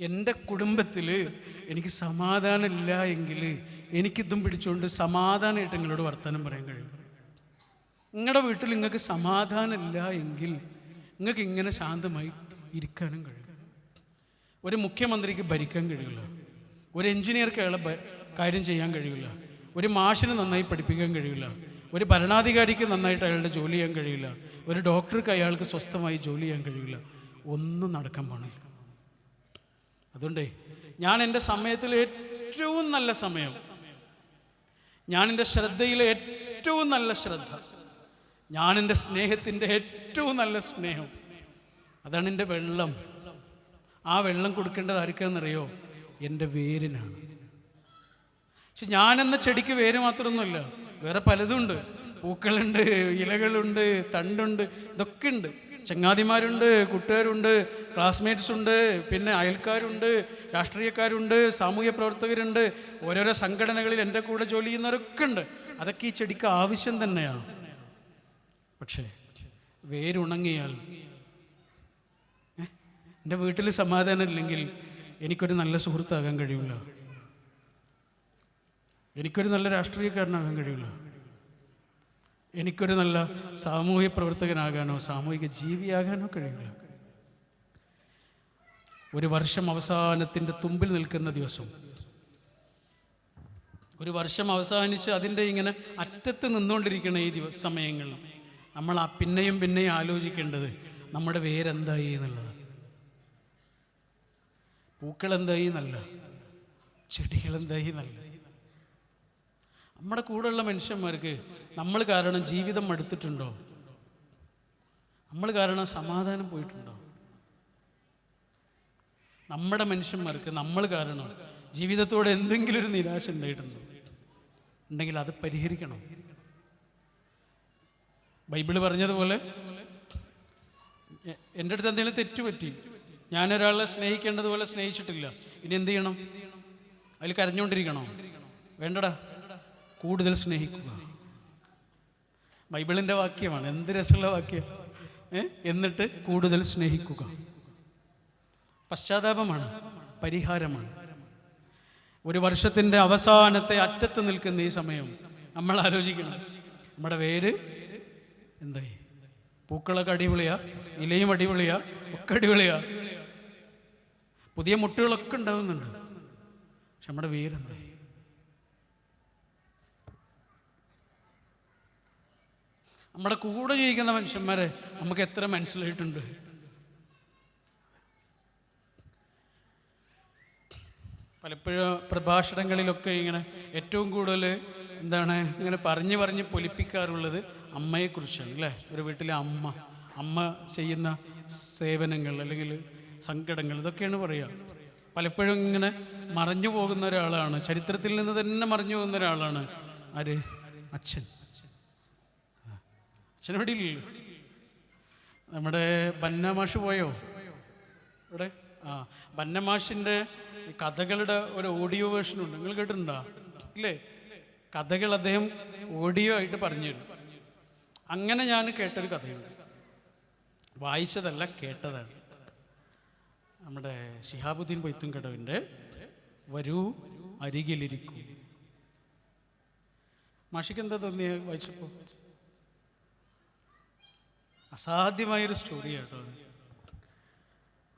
എന്റെ കുടുംബത്തിൽ എനിക്ക് സമാധാനമില്ല എങ്കിൽ എനിക്കിതും പിടിച്ചുകൊണ്ട് സമാധാനമായിട്ട് നിങ്ങളോട് വർത്തമാനം പറയാൻ കഴിയും. നിങ്ങളുടെ വീട്ടിൽ നിങ്ങൾക്ക് സമാധാനമില്ല എങ്കിൽ നിങ്ങൾക്ക് ഇങ്ങനെ ശാന്തമായി ഇരിക്കാനും കഴിയും. ഒരു മുഖ്യമന്ത്രിക്ക് ഭരിക്കാൻ കഴിയില്ല. ഒരു എഞ്ചിനീയർക്ക് അയാളെ കാര്യം ചെയ്യാൻ കഴിയില്ല. ഒരു മാഷിന് നന്നായി പഠിപ്പിക്കാൻ കഴിയില്ല. ഒരു ഭരണാധികാരിക്ക് നന്നായിട്ട് അയാളുടെ ജോലി ചെയ്യാൻ കഴിയില്ല. ഒരു ഡോക്ടർക്ക് അയാൾക്ക് സ്വസ്ഥമായി ജോലി ചെയ്യാൻ കഴിയില്ല. ഒന്നും നടക്കാൻ പാടില്ല. അതുകൊണ്ടേ ഞാൻ എന്റെ സമയത്തിൽ ഏറ്റവും നല്ല സമയം ഞാൻ എന്റെ ശ്രദ്ധയിൽ ഏറ്റവും നല്ല ശ്രദ്ധ ഞാൻ എന്റെ സ്നേഹത്തിന്റെ ഏറ്റവും നല്ല സ്നേഹം അതാണ് എന്റെ വെള്ളം. ആ വെള്ളം കൊടുക്കേണ്ടത് ആർക്കാണെന്നറിയോ? എന്റെ വേരിനാണ്. പക്ഷെ ഞാനെന്ന ചെടിക്ക് വേര് മാത്രമൊന്നുമില്ല വേറെ പലതുണ്ട്. പൂക്കളുണ്ട് ഇലകളുണ്ട് തണ്ടുണ്ട് ഇതൊക്കെ ഉണ്ട്. ചങ്ങാതിമാരുണ്ട് കൂട്ടുകാരുണ്ട് ക്ലാസ്മേറ്റ്സ് ഉണ്ട് പിന്നെ അയൽക്കാരുണ്ട് രാഷ്ട്രീയക്കാരുണ്ട് സാമൂഹ്യ പ്രവർത്തകരുണ്ട്. ഓരോരോ സംഘടനകളിൽ എന്റെ കൂടെ ജോലി ചെയ്യുന്നവരൊക്കെ ഉണ്ട്. അതൊക്കെ ഈ ചെടിക്ക് ആവശ്യം തന്നെയാണ്. പക്ഷേ വേരുണങ്ങിയാൽ? എന്റെ വീട്ടിൽ സമാധാനം ഇല്ലെങ്കിൽ എനിക്കൊരു നല്ല സുഹൃത്താകാൻ കഴിയില്ല എനിക്കൊരു നല്ല രാഷ്ട്രീയക്കാരനാകാൻ കഴിയില്ല എനിക്കൊരു നല്ല സാമൂഹ്യ പ്രവർത്തകനാകാനോ സാമൂഹിക ജീവിയാകാനോ കഴിയില്ല. ഒരു വർഷം അവസാനത്തിന്റെ തുമ്പിൽ നിൽക്കുന്ന ദിവസം. ഒരു വർഷം അവസാനിച്ച് അതിന്റെ ഇങ്ങനെ അറ്റത്ത് നിന്നുകൊണ്ടിരിക്കുന്ന ഈ ദിവസ സമയങ്ങളിൽ നമ്മൾ ആ പിന്നെയും പിന്നെയും ആലോചിക്കേണ്ടത് നമ്മുടെ വേരെന്തായി എന്നുള്ളത്. എന്നല്ല ചെടികൾ എന്തായി എന്നല്ല. നമ്മുടെ കൂടെയുള്ള മനുഷ്യന്മാർക്ക് നമ്മൾ കാരണം ജീവിതം മടുത്തിട്ടുണ്ടോ നമ്മൾ കാരണം സമാധാനം പോയിട്ടുണ്ടോ? നമ്മുടെ മനുഷ്യന്മാർക്ക് നമ്മൾ കാരണം ജീവിതത്തോടെ എന്തെങ്കിലും ഒരു നിരാശ ഉണ്ടായിട്ടുണ്ടോ? ഉണ്ടെങ്കിൽ അത് പരിഹരിക്കണം. ബൈബിൾ പറഞ്ഞതുപോലെ എന്റെ അടുത്ത് എന്തെങ്കിലും തെറ്റുപറ്റി ഞാനൊരാളെ സ്നേഹിക്കേണ്ടതുപോലെ സ്നേഹിച്ചിട്ടില്ല ഇനി എന്ത് ചെയ്യണം? അതിൽ കരഞ്ഞുകൊണ്ടിരിക്കണോ? വേണ്ടടാ. കൂടുതൽ സ്നേഹിക്കുക. ബൈബിളിന്റെ വാക്യമാണ്. എന്ത് രസമുള്ള വാക്യം? എന്നിട്ട് കൂടുതൽ സ്നേഹിക്കുക. പശ്ചാത്താപമാണ്. പരിഹാരമാണ്. ഒരു വർഷത്തിന്റെ അവസാനത്തെ അറ്റത്ത് നിൽക്കുന്ന ഈ സമയം നമ്മൾ ആലോചിക്കണം. നമ്മുടെ വേര് എന്തായി? പൂക്കളൊക്കെ അടിപൊളിയാ ഇലയും അടിപൊളിയാ ഒക്കെ അടിപൊളിയാ. പുതിയ മുട്ടുകളൊക്കെ ഉണ്ടാവുന്നുണ്ട്. പക്ഷെ നമ്മുടെ വേരെന്തായി നമ്മുടെ കൂടെ ജീവിക്കുന്ന മനുഷ്യന്മാരെ നമുക്ക് എത്ര മനസ്സിലായിട്ടുണ്ട്? പലപ്പോഴും പ്രഭാഷണങ്ങളിലൊക്കെ ഇങ്ങനെ ഏറ്റവും കൂടുതൽ എന്താണ് ഇങ്ങനെ പറഞ്ഞ് പറഞ്ഞ് പൊലിപ്പിക്കാറുള്ളത് അമ്മയെക്കുറിച്ചാണ് അല്ലേ? ഒരു വീട്ടിലെ അമ്മ അമ്മ ചെയ്യുന്ന സേവനങ്ങൾ അല്ലെങ്കിൽ സങ്കടങ്ങൾ ഇതൊക്കെയാണ് പറയുക. പലപ്പോഴും ഇങ്ങനെ മറഞ്ഞു പോകുന്ന ഒരാളാണ് ചരിത്രത്തിൽ നിന്ന് തന്നെ മറഞ്ഞു പോകുന്ന ഒരാളാണ് ആര്? അച്ഛൻ. ഇല്ലല്ലോ നമ്മുടെ ബന്നമാഷ് പോയോ? ഇവിടെ ആ ബന്നമാഷിന്റെ കഥകളുടെ ഒരു ഓഡിയോ വേർഷൻ ഉണ്ട്. നിങ്ങൾ കേട്ടിട്ടുണ്ടോ? ഇല്ലേ? കഥകൾ അദ്ദേഹം ഓഡിയോ ആയിട്ട് പറഞ്ഞു തരും. അങ്ങനെ ഞാൻ കേട്ടൊരു കഥയുണ്ട്. വായിച്ചതല്ല കേട്ടതാണ്. നമ്മുടെ ഷിഹാബുദ്ദീൻ പൊയ്ത്തും കടവിന്റെ വരൂ അരികിലിരിക്കൂ. മാഷിക്ക് എന്താ തോന്നിയ വായിച്ചപ്പോൾ? അസാധ്യമായൊരു സ്റ്റോറി കേട്ടോ ഒരു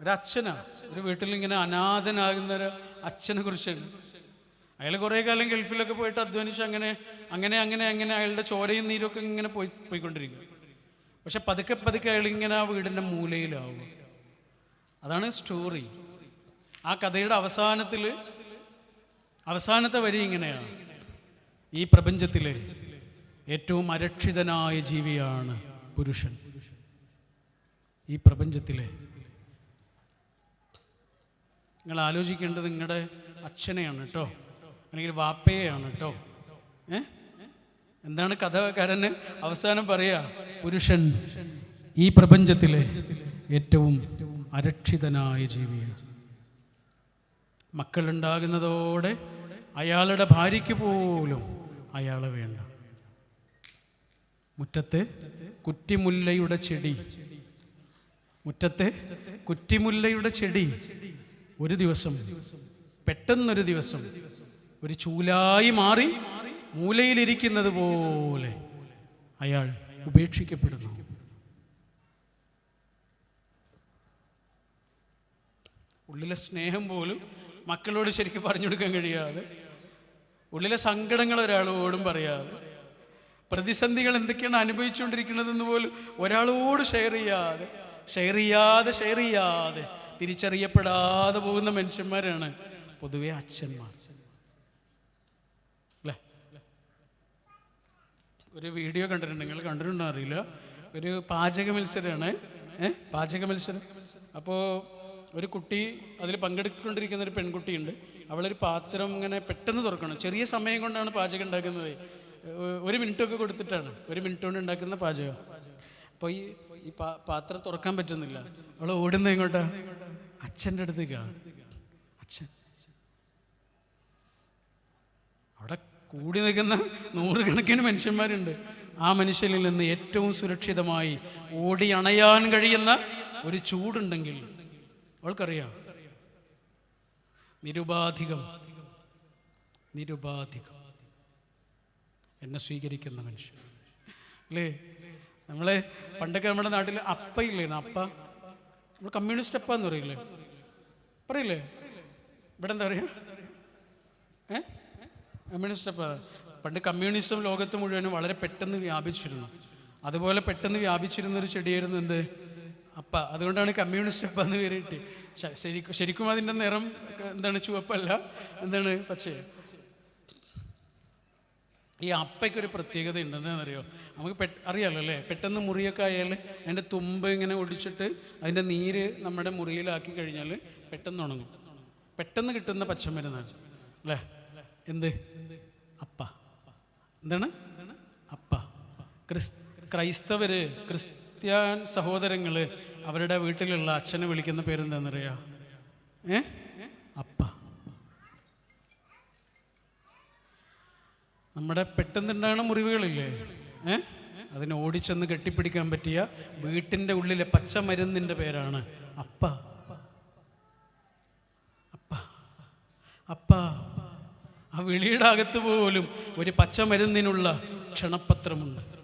ഒരച്ഛനാ ഒരു വീട്ടിൽ ഇങ്ങനെ അനാഥനാകുന്ന ഒരു അച്ഛനെ കുറിച്ചാണ് അയാൾ കുറേ കാലം ഗൾഫിലൊക്കെ പോയിട്ട് അധ്വാനിച്ച് അങ്ങനെ അങ്ങനെ അങ്ങനെ അങ്ങനെ അയാളുടെ ചോരയും നീരൊക്കെ ഇങ്ങനെ പോയി പോയിക്കൊണ്ടിരിക്കും. പക്ഷെ പതുക്കെ പതുക്കെ അയാൾ ഇങ്ങനെ ആ വീടിന്റെ മൂലയിലാവും. അതാണ് സ്റ്റോറി ആ കഥയുടെ അവസാനത്തിൽ അവസാനത്തെ വരി ഇങ്ങനെയാണ് ഈ പ്രപഞ്ചത്തിലെ ഏറ്റവും അരക്ഷിതനായ ജീവിയാണ് പുരുഷൻ. ഈ പ്രപഞ്ചത്തിലെ. നിങ്ങൾ ആലോചിക്കേണ്ടത് നിങ്ങളുടെ അച്ഛനെയാണ് കേട്ടോ. അല്ലെങ്കിൽ വാപ്പയെയാണ് കേട്ടോ. ഏ? എന്താണ് കഥകാരന് അവസാനം പറയാ? പുരുഷൻ ഈ പ്രപഞ്ചത്തിലെ ഏറ്റവും അരക്ഷിതനായ ജീവിയാണ്. മക്കളുണ്ടാകുന്നതോടെ അയാളുടെ ഭാര്യയ്ക്ക് പോലും അയാളെ വേണ്ട. മുറ്റത്തെ കുറ്റിമുല്ലയുടെ ചെടി മുറ്റത്തെ കുറ്റിമുല്ലയുടെ ചെടി ഒരു ദിവസം പെട്ടെന്നൊരു ദിവസം ഒരു ചൂലായി മാറി മൂലയിലിരിക്കുന്നത് പോലെ അയാൾ ഉപേക്ഷിക്കപ്പെടുന്നു. ഉള്ളിലെ സ്നേഹം പോലും മക്കളോട് ശരിക്കും പറഞ്ഞു കൊടുക്കാൻ കഴിയാതെ ഉള്ളിലെ സങ്കടങ്ങൾ ഒരാളോടും പറയാതെ പ്രതിസന്ധികൾ എന്തൊക്കെയാണ് അനുഭവിച്ചുകൊണ്ടിരിക്കുന്നതെന്ന് പോലും ഒരാളോട് ഷെയർ ചെയ്യാതെ ഷെയർ ചെയ്യാതെ ഷെയർ ചെയ്യാതെ തിരിച്ചറിയപ്പെടാതെ പോകുന്ന മനുഷ്യന്മാരാണ് പൊതുവെ അച്ഛന്മാർ. അല്ലേ? ഒരു വീഡിയോ കണ്ടിട്ടുണ്ട് നിങ്ങൾ കണ്ടിട്ടുണ്ടോ അറിയില്ല. ഒരു പാചക മത്സരമാണ് ഏഹ് പാചക മത്സരം. അപ്പോൾ ഒരു കുട്ടി അതിൽ പങ്കെടുത്തുകൊണ്ടിരിക്കുന്ന ഒരു പെൺകുട്ടിയുണ്ട്. അവളൊരു പാത്രം ഇങ്ങനെ പെട്ടെന്ന് തുറക്കണം. ചെറിയ സമയം കൊണ്ടാണ് പാചകം ഉണ്ടാക്കുന്നത്. ഒരു മിനിറ്റൊക്കെ കൊടുത്തിട്ടാണ്. ഒരു മിനിറ്റ് കൊണ്ട് ഉണ്ടാക്കുന്ന പാചകം. അപ്പോൾ ഈ ഈ പാത്രം തുറക്കാൻ പറ്റുന്നില്ല. അവൾ ഓടുന്ന ഇങ്ങോട്ട്. അച്ഛന്റെ അടുത്തേക്കാ. അച്ഛൻ. അവിടെ കൂടി നിൽക്കുന്ന നൂറുകണക്കിന് മനുഷ്യന്മാരുണ്ട്. ആ മനുഷ്യനിൽ നിന്ന് ഏറ്റവും സുരക്ഷിതമായി ഓടി അണയാൻ കഴിയുന്ന ഒരു ചൂടുണ്ടെങ്കിൽ അവൾക്കറിയാം. നിരുപാധികം. നിരുപാധികം. എന്നെ സ്വീകരിക്കുന്ന മനുഷ്യൻ. അല്ലേ? നമ്മളെ പണ്ടൊക്കെ നമ്മുടെ നാട്ടിൽ അപ്പ ഇല്ലേ അപ്പ. നമ്മൾ കമ്മ്യൂണിസ്റ്റ് അപ്പ എന്ന് പറയില്ലേ? പറയില്ലേ? ഇവിടെ എന്താ പറയുക ഏ? കമ്മ്യൂണിസ്റ്റ് അപ്പ. പണ്ട് കമ്മ്യൂണിസം ലോകത്ത് മുഴുവനും വളരെ പെട്ടെന്ന് വ്യാപിച്ചിരുന്നു. അതുപോലെ പെട്ടെന്ന് വ്യാപിച്ചിരുന്ന ഒരു ചെടിയായിരുന്നു എന്ത്? അപ്പ. അതുകൊണ്ടാണ് കമ്മ്യൂണിസ്റ്റ് അപ്പ എന്ന് പേര് കിട്ടി ശരിക്കും ശരിക്കും അതിന്റെ നിറം എന്താണ് ചുവപ്പല്ല? എന്താണ് പച്ചയാണ് ഈ അപ്പയ്ക്കൊരു പ്രത്യേകത ഉണ്ടെന്നറിയോ? നമുക്ക് പെ അറിയാലോ അല്ലേ? പെട്ടെന്ന് മുറിയൊക്കെ ആയാൽ അതിന്റെ തുമ്പ് ഇങ്ങനെ ഒടിച്ചിട്ട് അതിന്റെ നീര് നമ്മുടെ മുറിയിലാക്കി കഴിഞ്ഞാൽ പെട്ടെന്ന് ഉണങ്ങും. പെട്ടെന്ന് കിട്ടുന്ന പച്ചമരുന്നാണ്. അല്ലേ? എന്ത്? അപ്പ. എന്താണ്? അപ്പ. ക്രിസ് ക്രൈസ്തവര് ക്രിസ്ത്യാൻ സഹോദരങ്ങൾ അവരുടെ വീട്ടിലുള്ള അച്ഛനെ വിളിക്കുന്ന പേരെന്താണെന്നറിയാം ഏ അപ്പ നമ്മുടെ പെട്ടെന്നുണ്ടാകുന്ന മുറിവുകളില്ലേ? ഏ? അതിനെ ഓടിച്ചെന്ന് കെട്ടിപ്പിടിക്കാൻ പറ്റിയ വീട്ടിന്റെ ഉള്ളിലെ പച്ച മരുന്നിന്റെ പേരാണ് അപ്പ. അപ്പ. അപ്പ. ആ വിളിയുടെ അകത്ത് പോലും ഒരു പച്ച മരുന്നിനുള്ള ക്ഷണപത്രമുണ്ട്.